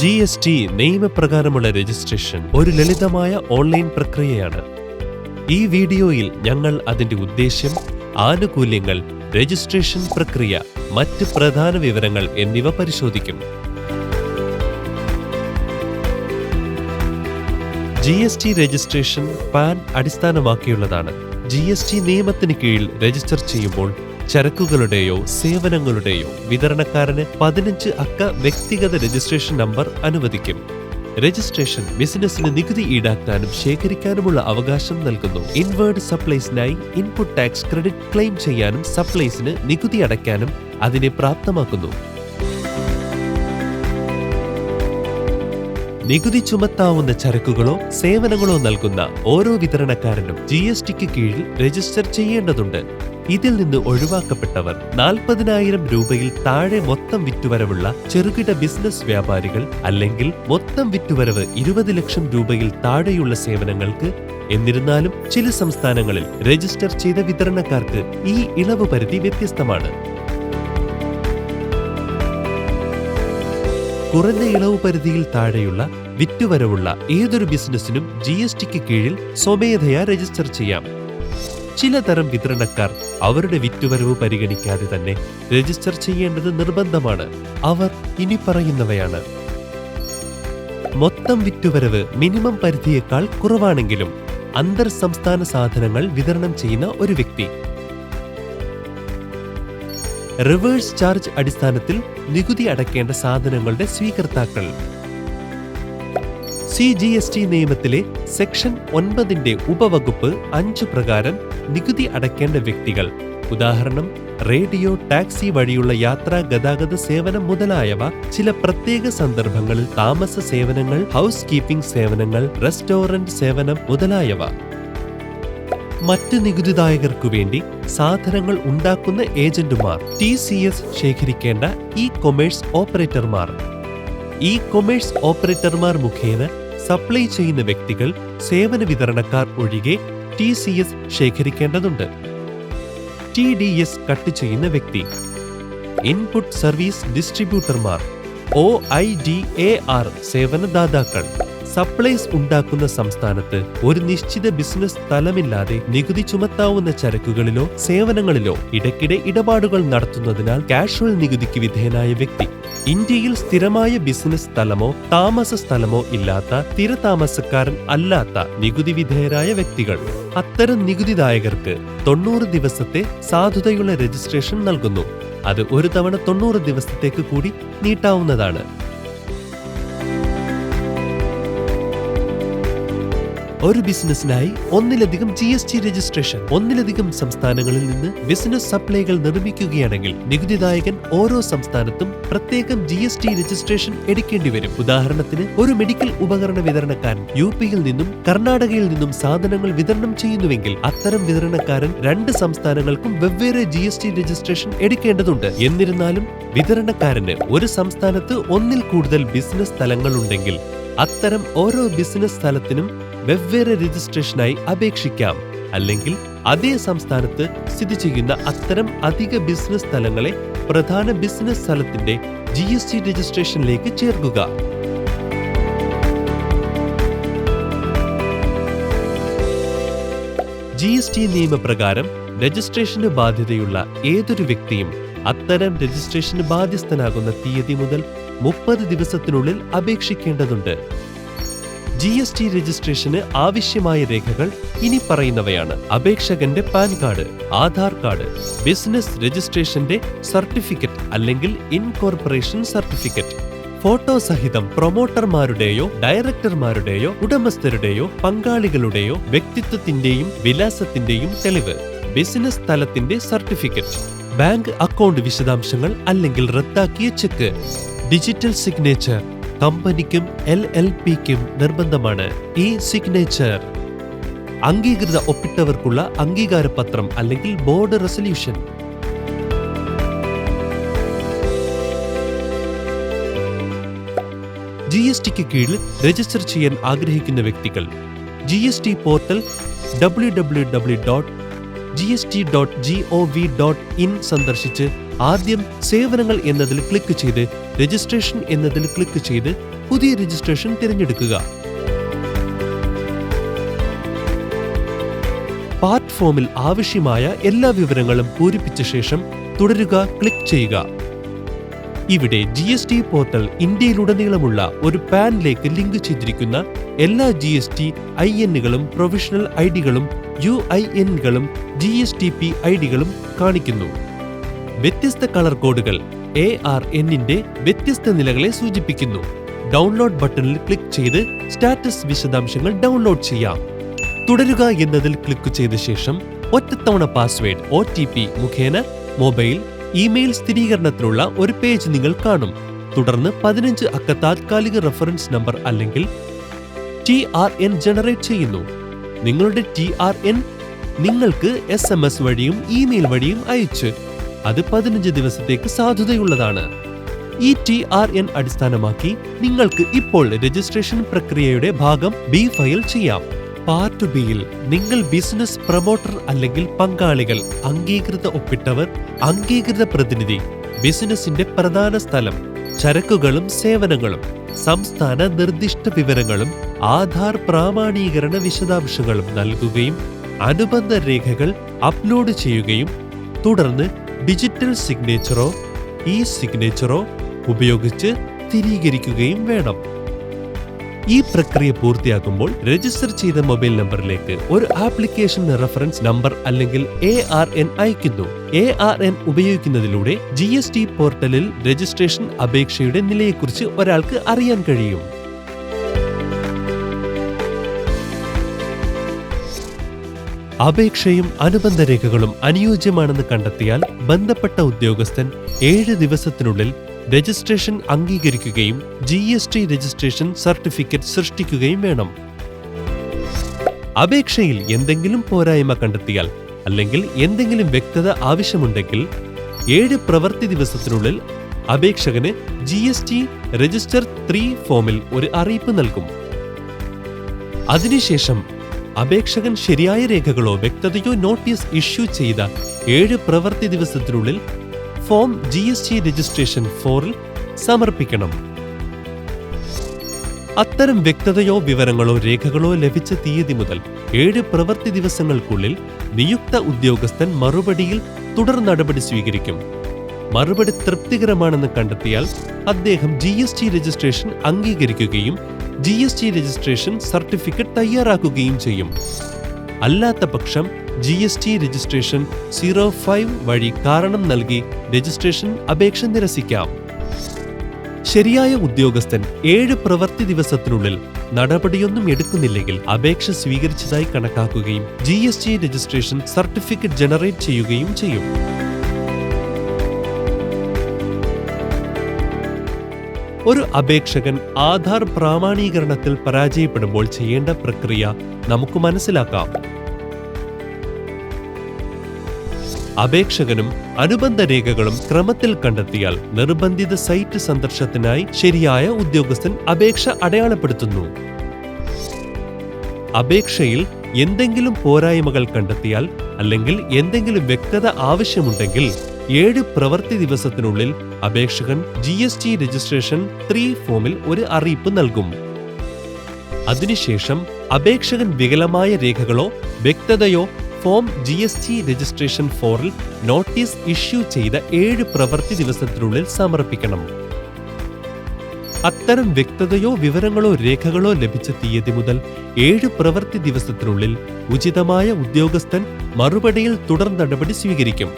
G S T നിയമപ്രകാരമുള്ള registration ഒരു ലളിതമായ ഓൺലൈൻ പ്രക്രിയയാണ്. ഈ വീഡിയോയിൽ ഞങ്ങൾ അതിന്റെ ഉദ്ദേശ്യം ആനുകൂല്യങ്ങൾ രജിസ്ട്രേഷൻ പ്രക്രിയ മറ്റ് പ്രധാന വിവരങ്ങൾ എന്നിവ പരിശോധിക്കും. G S T registration PAN അടിസ്ഥാനമാക്കിയുള്ളതാണ്. ജി എസ് ടി നിയമത്തിന് കീഴിൽ രജിസ്റ്റർ ചെയ്യുമ്പോൾ ചരക്കുകളുടെയോ സേവനങ്ങളുടെയോ വിതരണക്കാരന് പതിനഞ്ച് അക്ക വ്യക്തിഗത രജിസ്ട്രേഷൻ നമ്പർ അനുവദിക്കും. രജിസ്ട്രേഷൻ ബിസിനസിന് നികുതി ഈടാക്കാനും ശേഖരിക്കാനുമുള്ള അവകാശം നൽകുന്നു. ഇൻവേർഡ് സപ്ലൈസിനായി ഇൻപുട്ട് ടാക്സ് ക്രെഡിറ്റ് ക്ലെയിം ചെയ്യാനും സപ്ലൈസിന് നികുതി അടയ്ക്കാനും അതിനെ പ്രാപ്തമാക്കുന്നു. നികുതി ചുമത്താവുന്ന ചരക്കുകളോ സേവനങ്ങളോ നൽകുന്ന ഓരോ വിതരണക്കാരനും ജി എസ് ടിക്ക് കീഴിൽ രജിസ്റ്റർ ചെയ്യേണ്ടതുണ്ട്. ഇതിൽ നിന്ന് ഒഴിവാക്കപ്പെട്ടവർ നാൽപ്പതിനായിരം രൂപയിൽ താഴെ മൊത്തം വിറ്റുവരവുള്ള ചെറുകിട ബിസിനസ് വ്യാപാരികൾ അല്ലെങ്കിൽ മൊത്തം വിറ്റുവരവ് ഇരുപത് ലക്ഷം രൂപയിൽ താഴെയുള്ള സേവനങ്ങൾക്ക് എന്നിരുന്നാലും ചില സംസ്ഥാനങ്ങളിൽ രജിസ്റ്റർ ചെയ്ത വിതരണക്കാർക്ക് ഈ ഇളവ് പരിധി വ്യത്യസ്തമാണ്. കുറഞ്ഞ ഇളവ് പരിധിയിൽ താഴെയുള്ള വിറ്റുവരവുള്ള ഏതൊരു ബിസിനസ്സിനും ജി എസ് ടിക്ക് കീഴിൽ സ്വമേധയാ രജിസ്റ്റർ ചെയ്യാം. ചിലതരം വിതരണക്കാർ അവരുടെ വിറ്റുവരവ് പരിഗണിക്കാതെ തന്നെ രജിസ്റ്റർ ചെയ്യേണ്ടത് നിർബന്ധമാണ്. അവർ ഇനി പറയുന്നവയാണ്. മൊത്തം വിറ്റുവരവ് മിനിമം പരിധിയേക്കാൾ കുറവാണെങ്കിലും അന്തർ സംസ്ഥാന സാധനങ്ങൾ വിതരണം ചെയ്യുന്ന ഒരു വ്യക്തി. റിവേഴ്സ് ചാർജ് അടിസ്ഥാനത്തിൽ നികുതി അടയ്ക്കേണ്ട സാധനങ്ങളുടെ സ്വീകർത്താക്കൾ. സി ജി എസ് ടി നിയമത്തിലെ സെക്ഷൻ ഒൻപതിന്റെ ഉപവകുപ്പ് അഞ്ച് പ്രകാരം നികുതി അടയ്ക്കേണ്ട വ്യക്തികൾ ഉദാഹരണം റേഡിയോ ടാക്സി വഴിയുള്ള യാത്രാ ഗതാഗത സേവനം മുതലായവ ചില പ്രത്യേക സന്ദർഭങ്ങളിൽ താമസ സേവനങ്ങൾ ഹൗസ് കീപ്പിംഗ് സേവനങ്ങൾ റെസ്റ്റോറന്റ് സേവനം മുതലായവ. മറ്റ് നികുതിദായകർക്കു വേണ്ടി സാധനങ്ങൾ ഉണ്ടാക്കുന്ന ഏജന്റുമാർ ടി സി എസ് ശേഖരിക്കേണ്ട ഇ കൊമേഴ്സ് ഓപ്പറേറ്റർമാർ. ഇ കൊമേഴ്സ് ഓപ്പറേറ്റർമാർ മുഖേന സപ്ലൈ ചെയ്യുന്ന വ്യക്തികൾ സേവന വിതരണക്കാർ ഒഴികെ ടി സി എസ് ശേഖരിക്കേണ്ടതുണ്ട്. ടി ഡി എസ് കട്ട് ചെയ്യുന്ന വ്യക്തി. Input service ഡിസ്ട്രിബ്യൂട്ടർമാർ O I D A R സേവനദാതാക്കൾ. Supplies ഉണ്ടാക്കുന്ന സംസ്ഥാനത്ത് ഒരു നിശ്ചിത ബിസിനസ് സ്ഥലമില്ലാതെ നികുതി ചുമത്താവുന്ന ചരക്കുകളിലോ സേവനങ്ങളിലോ ഇടയ്ക്കിടെ ഇടപാടുകൾ നടത്തുന്നതിനാൽ കാഷ്വൽ നികുതിക്ക് വിധേയനായ വ്യക്തി. ഇന്ത്യയിൽ സ്ഥിരമായ ബിസിനസ് സ്ഥലമോ താമസ സ്ഥലമോ ഇല്ലാത്ത സ്ഥിരതാമസക്കാരൻ അല്ലാത്ത നികുതി വിധേയരായ വ്യക്തികൾ. അത്തരം നികുതിദായകർക്ക് തൊണ്ണൂറ് ദിവസത്തെ സാധുതയുള്ള രജിസ്ട്രേഷൻ നൽകുന്നു. അത് ഒരു തവണ തൊണ്ണൂറ് ദിവസത്തേക്ക് കൂടി നീട്ടാവുന്നതാണ്. ഒരു ബിസിനസ്സിനായി ഒന്നിലധികം ജി എസ് ടി രജിസ്ട്രേഷൻ. ഒന്നിലധികം സംസ്ഥാനങ്ങളിൽ നിന്ന് ബിസിനസ് സപ്ലൈകൾ നിർമ്മിക്കുകയാണെങ്കിൽ നികുതിദായകൻ ഓരോ സംസ്ഥാനത്തും പ്രത്യേകം ജി എസ് ടി രജിസ്ട്രേഷൻ എടുക്കേണ്ടി വരും. ഉദാഹരണത്തിന് ഒരു മെഡിക്കൽ ഉപകരണ വിതരണക്കാരൻ യു പിയിൽ നിന്നും കർണാടകയിൽ നിന്നും സാധനങ്ങൾ വിതരണം ചെയ്യുന്നുവെങ്കിൽ അത്തരം വിതരണക്കാരൻ രണ്ട് സംസ്ഥാനങ്ങൾക്കും വെവ്വേറെ ജി എസ് ടി രജിസ്ട്രേഷൻ എടുക്കേണ്ടതുണ്ട്. എന്നിരുന്നാലും വിതരണക്കാരന് ഒരു സംസ്ഥാനത്ത് ഒന്നിൽ കൂടുതൽ ബിസിനസ് സ്ഥലങ്ങളുണ്ടെങ്കിൽ അത്തരം ഓരോ ബിസിനസ് സ്ഥലത്തിനും വെവ്വേറെ രജിസ്ട്രേഷനായി അപേക്ഷിക്കാം. അല്ലെങ്കിൽ അതേ സംസ്ഥാനത്ത് സ്ഥിതി ചെയ്യുന്ന അത്തരം അധിക ബിസിനസ് സ്ഥലങ്ങളെ പ്രധാന ബിസിനസ് സ്ഥലത്തിന്റെ ജി എസ് ടി രജിസ്ട്രേഷനിലേക്ക് ചേർക്കുക. ജി എസ് ടി നിയമപ്രകാരം രജിസ്ട്രേഷന് ബാധ്യതയുള്ള ഏതൊരു വ്യക്തിയും അത്തരം രജിസ്ട്രേഷന് ബാധ്യസ്ഥനാകുന്ന തീയതി മുതൽ മുപ്പത് ദിവസത്തിനുള്ളിൽ അപേക്ഷിക്കേണ്ടതുണ്ട്. ജി എസ് ടി രജിസ്ട്രേഷന് ആവശ്യമായ രേഖകൾ ഇനി പറയുന്നവയാണ്. അപേക്ഷകന്റെ PAN card Aadhaar card business രജിസ്ട്രേഷന്റെ certificate അല്ലെങ്കിൽ ഇൻകോർപ്പറേഷൻ സർട്ടിഫിക്കറ്റ്. ഫോട്ടോ സഹിതം പ്രൊമോട്ടർമാരുടെയോ ഡയറക്ടർമാരുടെയോ ഉടമസ്ഥരുടെയോ പങ്കാളികളുടെയോ വ്യക്തിത്വത്തിന്റെയും വിലാസത്തിന്റെയും തെളിവ്. ബിസിനസ് സ്ഥലത്തിന്റെ സർട്ടിഫിക്കറ്റ്. ബാങ്ക് അക്കൗണ്ട് വിശദാംശങ്ങൾ അല്ലെങ്കിൽ റദ്ദാക്കിയ ചെക്ക്. Digital signature. കമ്പനിക്കും എൽ എൽ പിക്കും നിർബന്ധമാണ് ഈ സിഗ്നേച്ചർ അംഗീകൃത ഒപ്പിട്ടവർക്കുള്ള അംഗീകാരപത്രം അല്ലെങ്കിൽ ബോർഡ് റെസൊല്യൂഷൻ. ജി എസ് ടിക്ക് കീഴിൽ രജിസ്റ്റർ ചെയ്യാൻ ആഗ്രഹിക്കുന്ന വ്യക്തികൾ. G S T portal W W W dot G S T dot G O V dot in സന്ദർശിച്ച് ആദ്യം സേവനങ്ങൾ എന്നതിൽ ക്ലിക്ക് ചെയ്ത് രജിസ്ട്രേഷൻ എന്നതിൽ ക്ലിക്ക് ചെയ്ത് പുതിയ രജിസ്ട്രേഷൻ തിരഞ്ഞെടുക്കുക. പാർട്ട് ഫോമിൽ ആവശ്യമായ എല്ലാ വിവരങ്ങളും പൂരിപ്പിച്ച ശേഷം തുടരുക ക്ലിക്ക് ചെയ്യുക. ഇവിടെ ജി എസ് ടി പോർട്ടൽ ഇന്ത്യയിലുടനീളമുള്ള ഒരു പാനിലേക്ക് ലിങ്ക് ചെയ്തിരിക്കുന്ന എല്ലാ ജി എസ് ടി ഐ എന്നുകളും പ്രൊഫഷണൽ ഐ ഡികളും U I എന്നുകളും G S T P I ഡികളും കാണിക്കുന്നു. വ്യത്യസ്ത കളർ കോഡുകൾ എ ആർ എന്നിന്റെ വ്യത്യസ്ത നിലകളെ സൂചിപ്പിക്കുന്നു. ഡൗൺലോഡ് ബട്ടണിൽ ക്ലിക്ക് ചെയ്ത് സ്റ്റാറ്റസ് വിശദാംശങ്ങൾ ഡൗൺലോഡ് ചെയ്യാം. തുടരുക എന്നതിൽ ക്ലിക്ക് ചെയ്ത ശേഷം ഒറ്റത്തവണ പാസ്വേഡ് ഒ ടി പി മുഖേന മൊബൈൽ ഇമെയിൽ സ്ഥിരീകരണത്തിലുള്ള ഒരു പേജ് നിങ്ങൾ കാണും. തുടർന്ന് പതിനഞ്ച് അക്ക താത്കാലിക റെഫറൻസ് നമ്പർ അല്ലെങ്കിൽ ടി ആർ എൻ ജനറേറ്റ് ചെയ്യുന്നു. നിങ്ങളുടെ ടി ആർ എൻ നിങ്ങൾക്ക് എസ് എം എസ് വഴിയും ഇമെയിൽ വഴിയും അയച്ച് അത് പതിനഞ്ച് ദിവസത്തേക്ക് സാധുതയുള്ളതാണ്. ഇ ടി ആർ എൻ അടിസ്ഥാനമാക്കി നിങ്ങൾക്ക് ഇപ്പോൾ രജിസ്ട്രേഷൻ പ്രക്രിയയുടെ ഭാഗം ബി ഫയൽ ചെയ്യാം. പാർട്ട് ബിയിൽ നിങ്ങൾ ബിസിനസ് പ്രൊമോട്ടർ അല്ലെങ്കിൽ പങ്കാളികൾ അംഗീകൃത ഒപ്പിട്ടവർ അംഗീകൃത പ്രതിനിധി ബിസിനസിന്റെ പ്രധാന സ്ഥലം ചരക്കുകളും സേവനങ്ങളും സംസ്ഥാന നിർദ്ദിഷ്ട വിവരങ്ങളും ആധാർ പ്രാമാണീകരണ വിശദാംശങ്ങളും നൽകുകയും അനുബന്ധ രേഖകൾ അപ്ലോഡ് ചെയ്യുകയും തുടർന്ന് ഡിജിറ്റൽ സിഗ്നേച്ചറോ ഇ സിഗ്നേച്ചറോ ഉപയോഗിച്ച് സ്ഥിരീകരിക്കുകയും വേണം. ഈ പ്രക്രിയ പൂർത്തിയാക്കുമ്പോൾ രജിസ്റ്റർ ചെയ്ത മൊബൈൽ നമ്പറിലേക്ക് ഒരു ആപ്ലിക്കേഷൻ റഫറൻസ് നമ്പർ അല്ലെങ്കിൽ എ ആർ എൻ അയക്കുന്നു എ ആർ എൻ ഉപയോഗിക്കുന്നതിലൂടെ ജി എസ് ടി പോർട്ടലിൽ രജിസ്ട്രേഷൻ അപേക്ഷയുടെ നിലയെക്കുറിച്ച് ഒരാൾക്ക് അറിയാൻ കഴിയും. അപേക്ഷയും അനുബന്ധ രേഖകളും അനുയോജ്യമാണെന്ന് കണ്ടെത്തിയാൽ ബന്ധപ്പെട്ട ഉദ്യോഗസ്ഥൻ ഏഴ് ദിവസത്തിനുള്ളിൽ രജിസ്ട്രേഷൻ അംഗീകരിക്കുകയും G S T registration certificate സൃഷ്ടിക്കുകയും വേണം. അപേക്ഷയിൽ എന്തെങ്കിലും പോരായ്മ കണ്ടെത്തിയാൽ അല്ലെങ്കിൽ എന്തെങ്കിലും വ്യക്തത ആവശ്യമുണ്ടെങ്കിൽ ഏഴ് പ്രവൃത്തി ദിവസത്തിനുള്ളിൽ അപേക്ഷകന് G S T register three ഫോമിൽ ഒരു അറിയിപ്പ് നൽകും. അതിനുശേഷം അപേക്ഷകൻ ശരിയായ രേഖകളോ വ്യക്തതയോ നോട്ടീസ് ഇഷ്യൂ ചെയ്ത ഏഴ് പ്രവൃത്തി ദിവസത്തിനുള്ളിൽ form G S T registration ഫോറിൽ സമർപ്പിക്കണം. അത്തരം വ്യക്തതയോ വിവരങ്ങളോ രേഖകളോ ലഭിച്ച തീയതി മുതൽ ഏഴ് പ്രവൃത്തി ദിവസങ്ങൾക്കുള്ളിൽ നിയുക്ത ഉദ്യോഗസ്ഥൻ മറുപടിയിൽ തുടർ നടപടി സ്വീകരിക്കും. മറുപടി തൃപ്തികരമാണെന്ന് കണ്ടെത്തിയാൽ അദ്ദേഹം ജി രജിസ്ട്രേഷൻ അംഗീകരിക്കുകയും G S T registration certificate തയ്യാറാക്കുകയും ചെയ്യും. അല്ലാത്ത പക്ഷം G S T registration zero five വഴി കാരണം നൽകി രജിസ്ട്രേഷൻ അപേക്ഷ നിരസിക്കാം. ശരിയായ ഉദ്യോഗസ്ഥൻ ഏഴ് പ്രവൃത്തി ദിവസത്തിനുള്ളിൽ നടപടിയൊന്നും എടുക്കുന്നില്ലെങ്കിൽ അപേക്ഷ സ്വീകരിച്ചതായി കണക്കാക്കുകയും ജി രജിസ്ട്രേഷൻ സർട്ടിഫിക്കറ്റ് ജനറേറ്റ് ചെയ്യുകയും ചെയ്യും. ഒരു അപേക്ഷകൻ ആധാർ പ്രാമാണീകരണത്തിൽ പരാജയപ്പെടുമ്പോൾ ചെയ്യേണ്ട പ്രക്രിയ നമുക്ക് മനസ്സിലാക്കാം. അപേക്ഷകനും അനുബന്ധ രേഖകളും ക്രമത്തിൽ കണ്ടെത്തിയാൽ നിർബന്ധിത സൈറ്റ് സന്ദർശനത്തിനായി ശരിയായ ഉദ്യോഗസ്ഥൻ അപേക്ഷ അടയാളപ്പെടുത്തുന്നു. അപേക്ഷയിൽ എന്തെങ്കിലും പോരായ്മകൾ കണ്ടെത്തിയാൽ അല്ലെങ്കിൽ എന്തെങ്കിലും വ്യക്തത ആവശ്യമുണ്ടെങ്കിൽ ഏഴ് പ്രവൃത്തി ദിവസത്തിനുള്ളിൽ അപേക്ഷകൻ G S T registration three ഫോമിൽ ഒരു അറിയിപ്പ് നൽകും. അതിനുശേഷം അപേക്ഷകൻ വികലമായ രേഖകളോ വ്യക്തതയോ form G S T registration ഫോറിൽ നോട്ടീസ് ഇഷ്യൂ ചെയ്ത ഏഴ് പ്രവൃത്തി ദിവസത്തിനുള്ളിൽ സമർപ്പിക്കണം. അത്തരം വ്യക്തതയോ വിവരങ്ങളോ രേഖകളോ ലഭിച്ച തീയതി മുതൽ ഏഴ് പ്രവൃത്തി ദിവസത്തിനുള്ളിൽ ഉചിതമായ ഉദ്യോഗസ്ഥൻ മറുപടിയിൽ തുടർ നടപടി സ്വീകരിക്കും.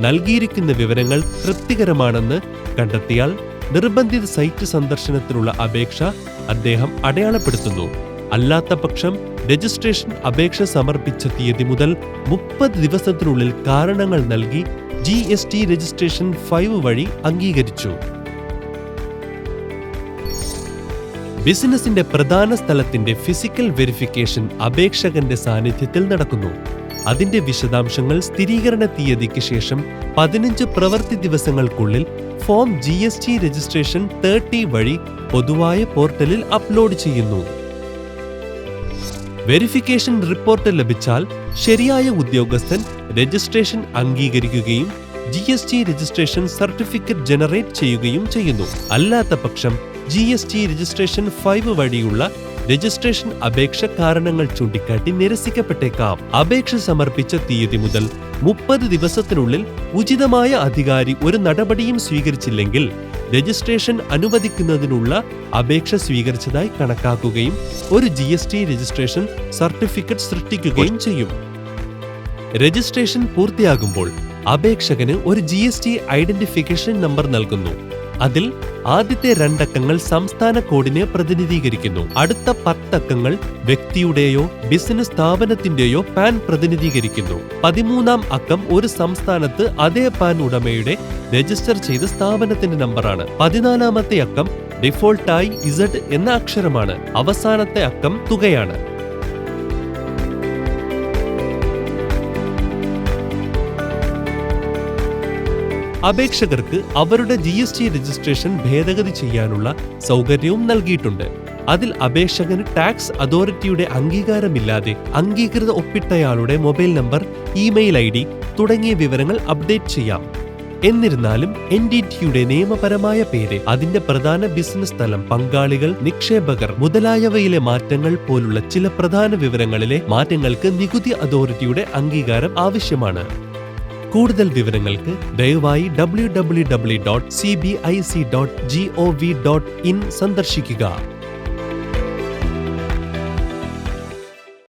നൽകിയിരിക്കുന്ന വിവരങ്ങൾ തൃപ്തികരമാണെന്ന് കണ്ടെത്തിയാൽ നിർബന്ധിത സൈറ്റ് സന്ദർശനത്തിനുള്ള അപേക്ഷ അദ്ദേഹം അടയാളപ്പെടുത്തുന്നു. അല്ലാത്ത പക്ഷം രജിസ്ട്രേഷൻ അപേക്ഷ സമർപ്പിച്ച തീയതി മുതൽ മുപ്പത് ദിവസത്തിനുള്ളിൽ കാരണങ്ങൾ നൽകി G S T registration five വഴി അംഗീകരിച്ചു. ബിസിനസിന്റെ പ്രധാന സ്ഥലത്തിന്റെ ഫിസിക്കൽ വെരിഫിക്കേഷൻ അപേക്ഷകന്റെ സാന്നിധ്യത്തിൽ നടക്കുന്നു. അതിന്റെ വിശദാംശങ്ങൾ സ്ഥിരീകരണ തീയതിക്ക് ശേഷം പതിനഞ്ച് പ്രവൃത്തി ദിവസങ്ങൾക്കുള്ളിൽ form G S T registration thirty വഴി പൊതുവായ പോർട്ടലിൽ അപ്ലോഡ് ചെയ്യുന്നു. വെരിഫിക്കേഷൻ റിപ്പോർട്ട് ലഭിച്ചാൽ ശരിയായ ഉദ്യോഗസ്ഥൻ രജിസ്ട്രേഷൻ അംഗീകരിക്കുകയും G S T registration certificate generate ചെയ്യുകയും ചെയ്യുന്നു. അല്ലാത്ത പക്ഷം G S T registration five വഴിയുള്ള രജിസ്ട്രേഷൻ അപേക്ഷ കാരണങ്ങൾ ചൂണ്ടിക്കാട്ടി നിരസിക്കപ്പെട്ടേക്കാം. അപേക്ഷ സമർപ്പിച്ച തീയതി മുതൽ മുപ്പത് ദിവസത്തിനുള്ളിൽ ഉചിതമായ അധികാരി ഒരു നടപടിയും സ്വീകരിച്ചില്ലെങ്കിൽ രജിസ്ട്രേഷൻ അനുവദിക്കുന്നതിനുള്ള അപേക്ഷ സ്വീകരിച്ചതായി കണക്കാക്കുകയും ഒരു ജി രജിസ്ട്രേഷൻ സർട്ടിഫിക്കറ്റ് സൃഷ്ടിക്കുകയും ചെയ്യും. രജിസ്ട്രേഷൻ പൂർത്തിയാകുമ്പോൾ അപേക്ഷകന് ഒരു ജി ഐഡന്റിഫിക്കേഷൻ നമ്പർ നൽകുന്നു. അതിൽ ആദ്യത്തെ രണ്ടക്കങ്ങൾ സംസ്ഥാന കോഡിനെ പ്രതിനിധീകരിക്കുന്നു. അടുത്ത പത്തക്കങ്ങൾ വ്യക്തിയുടെയോ ബിസിനസ് സ്ഥാപനത്തിന്റെയോ പാൻ പ്രതിനിധീകരിക്കുന്നു. പതിമൂന്നാം അക്കം ഒരു സംസ്ഥാനത്ത് അതേ പാൻ ഉടമയുടെ രജിസ്റ്റർ ചെയ്ത സ്ഥാപനത്തിന്റെ നമ്പറാണ്. പതിനാലാമത്തെ അക്കം ഡിഫോൾട്ടായി ഇസഡ് എന്ന അക്ഷരമാണ്. അവസാനത്തെ അക്കം തുകയാണ്. അപേക്ഷകർക്ക് അവരുടെ ജി എസ് ടി രജിസ്ട്രേഷൻ ഭേദഗതി ചെയ്യാനുള്ള സൗകര്യവും നൽകിയിട്ടുണ്ട്. അതിൽ അപേക്ഷകന് ടാക്സ് അതോറിറ്റിയുടെ അംഗീകാരമില്ലാതെ അംഗീകൃത ഒപ്പിട്ടയാളുടെ mobile number email I D തുടങ്ങിയ വിവരങ്ങൾ അപ്ഡേറ്റ് ചെയ്യാം. എന്നിരുന്നാലും എൻ ഡി ടിയുടെ നിയമപരമായ പേര് അതിന്റെ പ്രധാന ബിസിനസ് സ്ഥലം പങ്കാളികൾ നിക്ഷേപകർ മുതലായവയിലെ മാറ്റങ്ങൾ പോലുള്ള ചില പ്രധാന വിവരങ്ങളിലെ മാറ്റങ്ങൾക്ക് നികുതി അതോറിറ്റിയുടെ അംഗീകാരം ആവശ്യമാണ്. കൂടുതൽ വിവരങ്ങൾക്ക് ദയവായി W W W dot C B I C dot G O V dot in സന്ദർശിക്കുക.